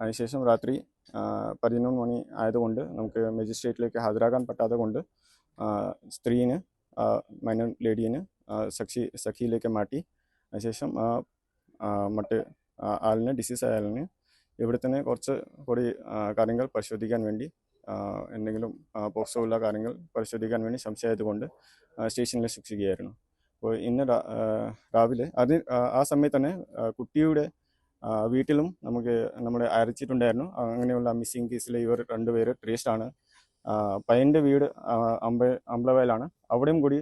അതിനുശേഷം രാത്രി പതിനൊന്ന് മണി ആയതുകൊണ്ട് നമുക്ക് മജിസ്ട്രേറ്റിലേക്ക് ഹാജരാകാൻ പറ്റാതെ കൊണ്ട് സ്ത്രീന് മൈനർ ലേഡീന് സഖി സഖിയിലേക്ക് മാറ്റി. അതിനുശേഷം മറ്റ് ആളിന് ഡിസീസ് ആയ ആളിന് ഇവിടെ തന്നെ കുറച്ച് കൂടി കാര്യങ്ങൾ പരിശോധിക്കാൻ വേണ്ടി എന്തെങ്കിലും പോക്സോ ഉള്ള കാര്യങ്ങൾ പരിശോധിക്കാൻ വേണ്ടി സംശയമായതുകൊണ്ട് സ്റ്റേഷനിൽ ശിക്ഷിക്കുകയായിരുന്നു അപ്പോൾ ഇന്ന് രാവിലെ അത് ആ, സമയത്ത് തന്നെ കുട്ടിയുടെ വീട്ടിലും നമുക്ക് നമ്മളെ അരച്ചിട്ടുണ്ടായിരുന്നു. അങ്ങനെയുള്ള മിസ്സിംഗ് കേസിൽ ഇവർ രണ്ടുപേര് ട്രേസ്ഡാണ് പയ്യന്റെ വീട് അമ്പ അമ്പലവയലാണ്. അവിടെയും കൂടി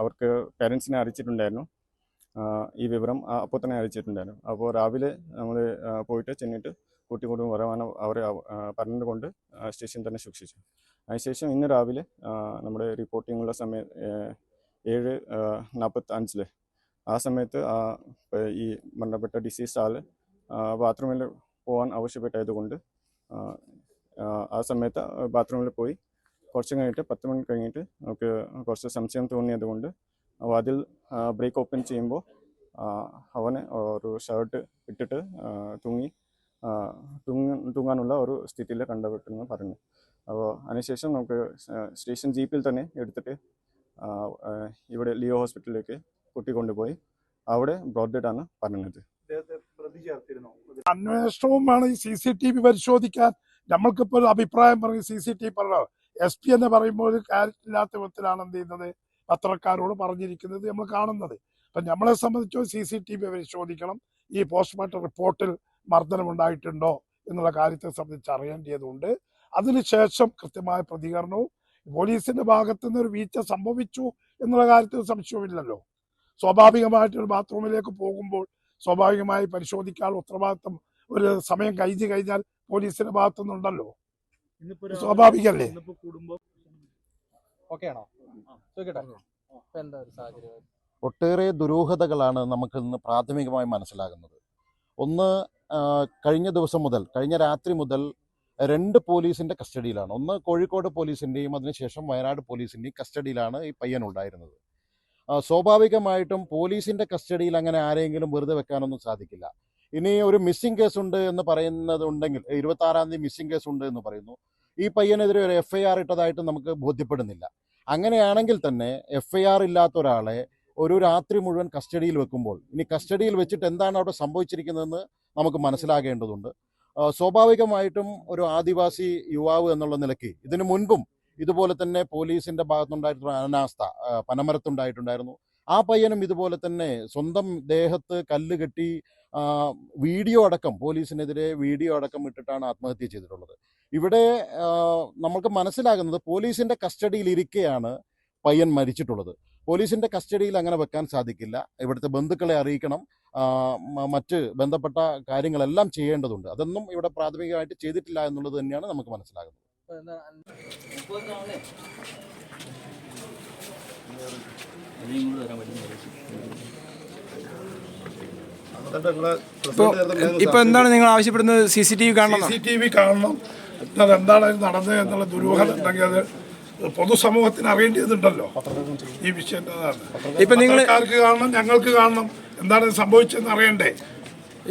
അവർക്ക് പേരൻസിനെ അറിയിച്ചിട്ടുണ്ടായിരുന്നു ഈ വിവരം അപ്പോൾ തന്നെ അറിയിച്ചിട്ടുണ്ടായിരുന്നു അപ്പോൾ രാവിലെ നമ്മൾ പോയിട്ട് ചെന്നിട്ട് കൂട്ടി കൊണ്ട് വരവാൻ അവരെ പറഞ്ഞത് കൊണ്ട് സ്റ്റേഷനിൽ തന്നെ സൂക്ഷിച്ചു. അതിനുശേഷം ഇന്ന് രാവിലെ നമ്മുടെ റിപ്പോർട്ടിങ്ങുള്ള സമയം ഏഴ് നാൽപ്പത്തി ആ സമയത്ത് ആ ഈ മരണപ്പെട്ട ഡിസീസ് ആൾ ബാത്റൂമിൽ പോകാൻ ആവശ്യപ്പെട്ടായതുകൊണ്ട് ആ, സമയത്ത് ബാത്റൂമിൽ പോയി. കുറച്ച് കഴിഞ്ഞിട്ട് പത്ത് മണി കഴിഞ്ഞിട്ട് നമുക്ക് കുറച്ച് സംശയം തോന്നിയത് കൊണ്ട് വാതിൽ ബ്രേക്ക് ഓപ്പൺ ചെയ്യുമ്പോൾ അവന് ഒരു ഷർട്ട് ഇട്ടിട്ട് തൂങ്ങി തൂങ്ങ തൂങ്ങാനുള്ള ഒരു സ്ഥിതിയിൽ കണ്ടുപെട്ടെന്ന് പറഞ്ഞു. അപ്പോൾ അതിനുശേഷം നമുക്ക് സ്റ്റേഷൻ ജീപ്പിൽ തന്നെ എടുത്തിട്ട് ഇവിടെ ലിയോ ഹോസ്പിറ്റലിലേക്ക് കൂട്ടിക്കൊണ്ടുപോയി. അവിടെ ബ്രോഡ് ഡെഡ് ആണ് പറഞ്ഞത് അന്വേഷണവും വേണം ഈ സി സി ടി വി പരിശോധിക്കാൻ നമ്മൾക്കിപ്പോൾ ഒരു അഭിപ്രായം പറയും സി സി ടി വി പറഞ്ഞത് എസ് പി എന്ന് പറയുമ്പോൾ ഒരു കാര്യമില്ലാത്ത വിധത്തിലാണ് എന്ത് ചെയ്യുന്നത്? പത്രക്കാരോട് പറഞ്ഞിരിക്കുന്നത് നമ്മൾ കാണുന്നത്. അപ്പൊ നമ്മളെ സംബന്ധിച്ചോ സി സി ടി വി പരിശോധിക്കണം. ഈ പോസ്റ്റ്മോർട്ടം റിപ്പോർട്ടിൽ മർദ്ദനം ഉണ്ടായിട്ടുണ്ടോ എന്നുള്ള കാര്യത്തെ സംബന്ധിച്ച് അറിയേണ്ടതുണ്ട്. അതിനുശേഷം കൃത്യമായ പ്രതികരണവും പോലീസിന്റെ ഭാഗത്തുനിന്ന് ഒരു വീഴ്ച സംഭവിച്ചു എന്നുള്ള കാര്യത്തിൽ സംശയമില്ലല്ലോ സ്വാഭാവികമായിട്ട് ഒരു ബാത്റൂമിലേക്ക് പോകുമ്പോൾ സ്വാഭാവികമായി പരിശോധിക്കാനുള്ള ഉത്തരവാദിത്തം ഒരു സമയം കഴിഞ്ഞു കഴിഞ്ഞാൽ പോലീസിന്റെ ഭാഗത്തുനിന്നുണ്ടല്ലോ. സ്വാഭാവികല്ലേ? ഒട്ടേറെ ദുരൂഹതകളാണ് നമുക്ക് ഇന്ന് പ്രാഥമികമായി മനസ്സിലാകുന്നത്. ഒന്ന് കഴിഞ്ഞ ദിവസം മുതൽ കഴിഞ്ഞ രാത്രി മുതൽ രണ്ട് പോലീസിന്റെ കസ്റ്റഡിയിലാണ്. ഒന്ന് കോഴിക്കോട് പോലീസിന്റെയും അതിനുശേഷം വയനാട് പോലീസിന്റെയും കസ്റ്റഡിയിലാണ് ഈ പയ്യൻ ഉണ്ടായിരുന്നത്. സ്വാഭാവികമായിട്ടും പോലീസിന്റെ കസ്റ്റഡിയിൽ അങ്ങനെ ആരെങ്കിലും വെറുതെ വെക്കാനൊന്നും സാധിക്കില്ല. ഇനി ഒരു മിസ്സിംഗ് കേസ് ഉണ്ട് എന്ന് പറയുന്നത് ഉണ്ടെങ്കിൽ ഇരുപത്തി ആറാം തീയതി മിസ്സിംഗ് കേസ് ഉണ്ട് എന്ന് പറയുന്നു. ഈ പയ്യനെതിരെ ഒരു എഫ് ഐ ആർ ഇട്ടതായിട്ട് നമുക്ക് ബോധ്യപ്പെടുന്നില്ല. അങ്ങനെയാണെങ്കിൽ തന്നെ എഫ് ഐ ആർ ഇല്ലാത്ത ഒരാളെ ഒരു രാത്രി മുഴുവൻ കസ്റ്റഡിയിൽ വെക്കുമ്പോൾ ഇനി കസ്റ്റഡിയിൽ വെച്ചിട്ട് എന്താണ് അവിടെ സംഭവിച്ചിരിക്കുന്നതെന്ന് നമുക്ക് മനസ്സിലാകേണ്ടതുണ്ട്. സ്വാഭാവികമായിട്ടും ഒരു ആദിവാസി യുവാവ് എന്നുള്ള നിലയ്ക്ക് ഇതിനു മുൻപും ഇതുപോലെ തന്നെ പോലീസിന്റെ ഭാഗത്തുണ്ടായിട്ടുള്ള അനാസ്ഥ പനമരത്തുണ്ടായിട്ടുണ്ടായിരുന്നു. ആ പയ്യനും ഇതുപോലെ തന്നെ സ്വന്തം ദേഹത്ത് കല്ല് കെട്ടി വീഡിയോ അടക്കം പോലീസിനെതിരെ വീഡിയോ അടക്കം ഇട്ടിട്ടാണ് ആത്മഹത്യ ചെയ്തിട്ടുള്ളത്. ഇവിടെ നമുക്ക് മനസ്സിലാകുന്നത് പോലീസിന്റെ കസ്റ്റഡിയിൽ ഇരിക്കെയാണ് പയ്യൻ മരിച്ചിട്ടുള്ളത്. പോലീസിന്റെ കസ്റ്റഡിയിൽ അങ്ങനെ വെക്കാൻ സാധിക്കില്ല. ഇവിടുത്തെ ബന്ധുക്കളെ അറിയിക്കണം. മറ്റ് ബന്ധപ്പെട്ട കാര്യങ്ങളെല്ലാം ചെയ്യേണ്ടതുണ്ട്. അതൊന്നും ഇവിടെ പ്രാഥമികമായിട്ട് ചെയ്തിട്ടില്ല എന്നുള്ളത് തന്നെയാണ് നമുക്ക് മനസ്സിലാകുന്നത്. ഇപ്പൊ എന്താ ഇപ്പൊ ഇപ്പൊ എന്താണ് നിങ്ങൾ ആവശ്യപ്പെടുന്നത്? സി സി ടി വി കാണണം. സി ടി വി കാണണം എന്താണ് നടന്നത് എന്നുള്ള ദുരൂഹത ഉണ്ടെങ്കിൽ അത് പൊതുസമൂഹത്തിന് അറിയേണ്ടതുണ്ടല്ലോ. ഈ വിഷയം ഇപ്പൊ നിങ്ങൾ പത്രക്കാർക്ക് കാണണം ഞങ്ങൾക്ക് കാണണം. എന്താണ് സംഭവിച്ചതെന്ന് അറിയണ്ടേ?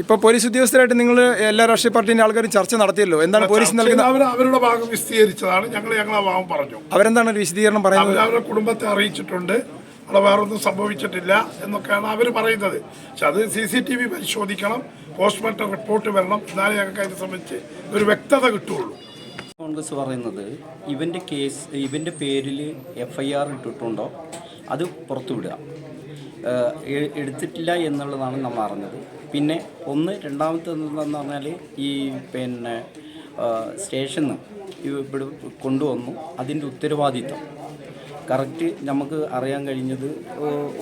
ഇപ്പൊ പോലീസ് ഉദ്യോഗസ്ഥരായിട്ട് നിങ്ങൾ എല്ലാ രാഷ്ട്രീയ പാർട്ടിന്റെ ആൾക്കാരും ചർച്ച നടത്തിയല്ലോ. എന്താണ് പോലീസ് നൽകുന്ന അവർ അവരുടെ ഭാഗം വിശദീകരിച്ചതാണ് ഞങ്ങൾ ഞങ്ങളെ ഭാഗം പറഞ്ഞു. അവരെന്താണ് ഒരു വിശദീകരണം പറയുന്നത്? അവരുടെ കുടുംബത്തെ അറിയിച്ചിട്ടുണ്ട്. അവിടെ വേറൊന്നും സംഭവിച്ചിട്ടില്ല എന്നൊക്കെയാണ് അവർ പറയുന്നത്. പക്ഷെ അത് സി സി ടി വി പരിശോധിക്കണം പോസ്റ്റ്മോർട്ടം റിപ്പോർട്ട് വരണം. എന്നാലേ ഞങ്ങൾക്ക് അതിനെ സംബന്ധിച്ച് ഒരു വ്യക്തത കിട്ടുള്ളൂ കോൺഗ്രസ് പറയുന്നത് ഇവന്റെ കേസ് ഇവന്റെ പേരിൽ എഫ് ഐ ആർ ഇട്ടിട്ടുണ്ടോ? അത് പുറത്തുവിടുക. എടുത്തിട്ടില്ല എന്നുള്ളതാണ് നമ്മൾ അറിഞ്ഞത്. പിന്നെ ഒന്ന് രണ്ടാമത്തെ എന്താണെന്ന് പറഞ്ഞാൽ ഈ പിന്നെ സ്റ്റേഷനിൽ ഇവിടെ കൊണ്ടുവന്നു. അതിന്റെ ഉത്തരവാദിത്തം കറക്റ്റ് നമുക്ക് അറിയാൻ കഴിഞ്ഞത്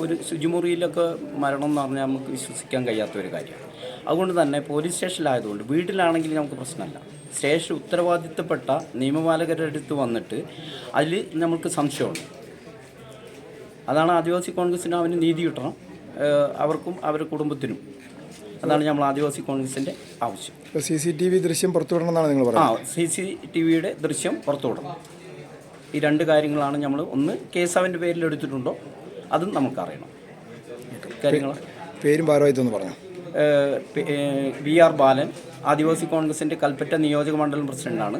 ഒരു ശുചിമുറിയിലൊക്കെ മരണം എന്ന് പറഞ്ഞാൽ നമുക്ക് വിശ്വസിക്കാൻ കഴിയാത്ത ഒരു കാര്യമാണ്. അതുകൊണ്ട് തന്നെ പോലീസ് സ്റ്റേഷനിലായതുകൊണ്ട് വീട്ടിലാണെങ്കിൽ നമുക്ക് പ്രശ്നമല്ല. സ്റ്റേഷൻ ഉത്തരവാദിത്തപ്പെട്ട നിയമപാലകരുടെ അടുത്ത് വന്നിട്ട് അതിൽ നമുക്ക് സംശയമുണ്ട്. അതാണ് ആദിവാസി കോൺഗ്രസിന് അവന് നീതി കിട്ടണം. അവർക്കും അവരുടെ കുടുംബത്തിനും. അതാണ് നമ്മൾ ആദിവാസി കോൺഗ്രസിന്റെ ആവശ്യം. സി സി ടി വി ദൃശ്യം പുറത്തുവിടണം എന്നാണ് നിങ്ങൾ പറയുന്നത്? ആ സി സി ടി വിയുടെ ദൃശ്യം പുറത്തുവിടണം. ഈ രണ്ട് കാര്യങ്ങളാണ് നമ്മൾ ഒന്ന് കേസ് അവന്റെ പേരിൽ എടുത്തിട്ടുണ്ടോ? അതും നമുക്കറിയണം. കാര്യങ്ങൾ പേരും ഭാരവാഹിത്വം പറഞ്ഞു? വി ആർ ബാലൻ ആദിവാസി കോൺഗ്രസിന്റെ കൽപ്പറ്റ നിയോജക മണ്ഡലം പ്രസിഡന്റാണ്.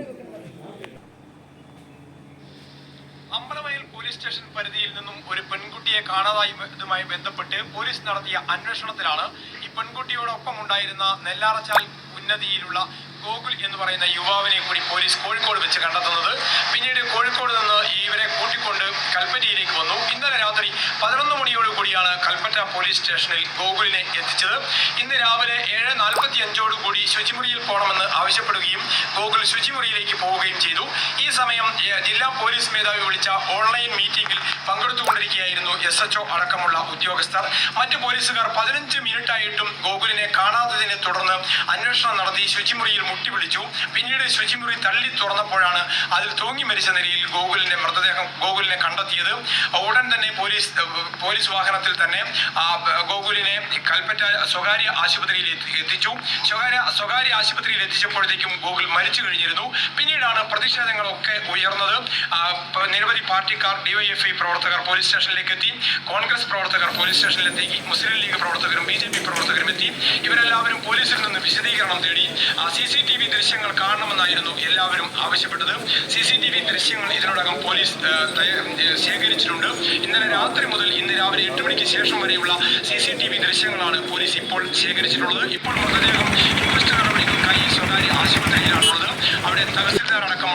പോലീസ് സ്റ്റേഷൻ പരിധിയിൽ നിന്നും ഒരു പെൺകുട്ടിയെ കാണാതായതുമായി ബന്ധപ്പെട്ട് പോലീസ് നടത്തിയ അന്വേഷണത്തിലാണ് ഈ പെൺകുട്ടിയോടൊപ്പം ഉണ്ടായിരുന്ന നെല്ലാറച്ചാൽ ഉന്നതിയിലുള്ള ഗോകുൽ എന്ന് പറയുന്ന യുവാവിനെ കൂടി പോലീസ് കോഴിക്കോട് വെച്ച് കണ്ടെത്തുന്നത്. പിന്നീട് കോഴിക്കോട് നിന്ന് ഇവരെ കൂട്ടിക്കൊണ്ട് കൽപ്പറ്റയിലേക്ക് വന്നു. ഇന്നലെ രാത്രി പതിനൊന്ന് മണിയോട് കൂടിയാണ് കൽപ്പറ്റ പോലീസ് സ്റ്റേഷനിൽ ഗോകുലിനെ എത്തിച്ചത്. ഇന്ന് രാവിലെ ഏഴ് നാൽപ്പത്തി അഞ്ചോടുകൂടി ശുചിമുറിയിൽ പോകണമെന്ന് ആവശ്യപ്പെടുകയും ഗോകുൽ ശുചിമുറിയിലേക്ക് പോവുകയും ചെയ്തു. ഈ സമയം ജില്ലാ പോലീസ് മേധാവി വിളിച്ച ഓൺലൈൻ മീറ്റിംഗിൽ പങ്കെടുത്തുകൊണ്ടിരിക്കുകയായിരുന്നു എസ് എച്ച്ഒ അടക്കമുള്ള ഉദ്യോഗസ്ഥർ. മറ്റ് പോലീസുകാർ പതിനഞ്ച് മിനിറ്റായിട്ടും ഗോകുലിനെ കാണാത്തതിനെ തുടർന്ന് അന്വേഷണം നടത്തി ശുചിമുറിയിൽ മുട്ടി വിളിച്ചു പിന്നീട് ശുചിമുറി തള്ളി തുറന്നപ്പോഴാണ് അതിൽ തൂങ്ങി മരിച്ച നിലയിൽ ഗോകുലിന്റെ മൃതദേഹം ഗോകുലിനെ കണ്ടെത്തിയത്. ഉടൻ തന്നെ പോലീസ് പോലീസ് പോലീസ് വാഹനത്തിൽ തന്നെ ഗോകുലിനെ കൽപ്പറ്റ സ്വകാര്യ ആശുപത്രിയിൽ എത്തിച്ചു. സ്വകാര്യ സ്വകാര്യ ആശുപത്രിയിൽ എത്തിച്ചപ്പോഴത്തേക്കും ഗോകുൽ മരിച്ചു കഴിഞ്ഞിരുന്നു. പിന്നീടാണ് പ്രതിഷേധങ്ങളൊക്കെ ഉയർന്നത്. നിരവധി പാർട്ടിക്കാർ ഡിവൈഎഫ്ഐ പ്രവർത്തകർ പോലീസ് സ്റ്റേഷനിലേക്ക് എത്തി. കോൺഗ്രസ് പ്രവർത്തകർ പോലീസ് സ്റ്റേഷനിലെത്തി. മുസ്ലിം ലീഗ് പ്രവർത്തകരും ബി ജെ പി പ്രവർത്തകരും എത്തി. ഇവരെല്ലാവരും പോലീസിൽ നിന്ന് വിശദീകരണം തേടി സി സി ടി വി ദൃശ്യങ്ങൾ കാണണമെന്നായിരുന്നു എല്ലാവരും ആവശ്യപ്പെട്ടത്. സി സി ടി വി ദൃശ്യങ്ങൾ ഇതിനോടകം പോലീസ് ശേഖരിച്ചിട്ടുണ്ട്. ഇന്നലെ രാത്രി മുതൽ ഇന്ന് രാവിലെ എട്ട് മണിക്ക് ശേഷം വരെയുള്ള സി സി ടി വി ദൃശ്യങ്ങളാണ് പോലീസ് ഇപ്പോൾ ശേഖരിച്ചിട്ടുള്ളത്. ഇപ്പോൾ മൃതദേഹം ഇൻവെസ്റ്റ് നടപടികൾക്കായി സ്വകാര്യ ആശുപത്രിയിലാണുള്ളത്. അവിടെ തഹസിൽദാർ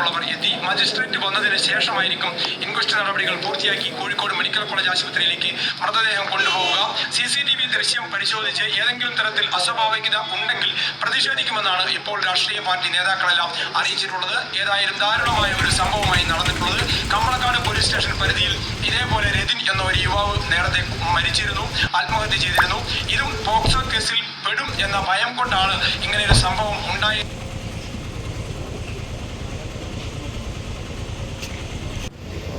അടക്കമുള്ളവർ എത്തി മജിസ്ട്രേറ്റ് വന്നതിന് ശേഷമായിരിക്കും ഇൻക്വസ്റ്റ് നടപടികൾ പൂർത്തിയാക്കി കോഴിക്കോട് മെഡിക്കൽ കോളേജ് ആശുപത്രിയിലേക്ക് മൃതദേഹം കൊണ്ടുപോവുക. സി സി ടി വി ദൃശ്യം പരിശോധിച്ച് ഏതെങ്കിലും തരത്തിൽ അസ്വാഭാവികത ഉണ്ടെങ്കിൽ പ്രതിഷേധിക്കുമെന്നാണ് ഇപ്പോൾ രാഷ്ട്രീയ പാർട്ടി നേതാക്കളെല്ലാം അറിയിച്ചിട്ടുള്ളത്. ഏതായാലും ദാരുണമായ ഒരു സംഭവമായി നടന്നിട്ടുള്ളത്. കമ്പളക്കാട് പോലീസ് സ്റ്റേഷൻ പരിധിയിൽ ഇതേപോലെ രതിൻ എന്ന ഒരു യുവാവ് നേരത്തെ മരിച്ചിരുന്നു ആത്മഹത്യ ചെയ്തിരുന്നു. ഇതും പോക്സോ കേസിൽ പെടും എന്ന ഭയം കൊണ്ടാണ് ഇങ്ങനെ ഒരു സംഭവം ഉണ്ടായി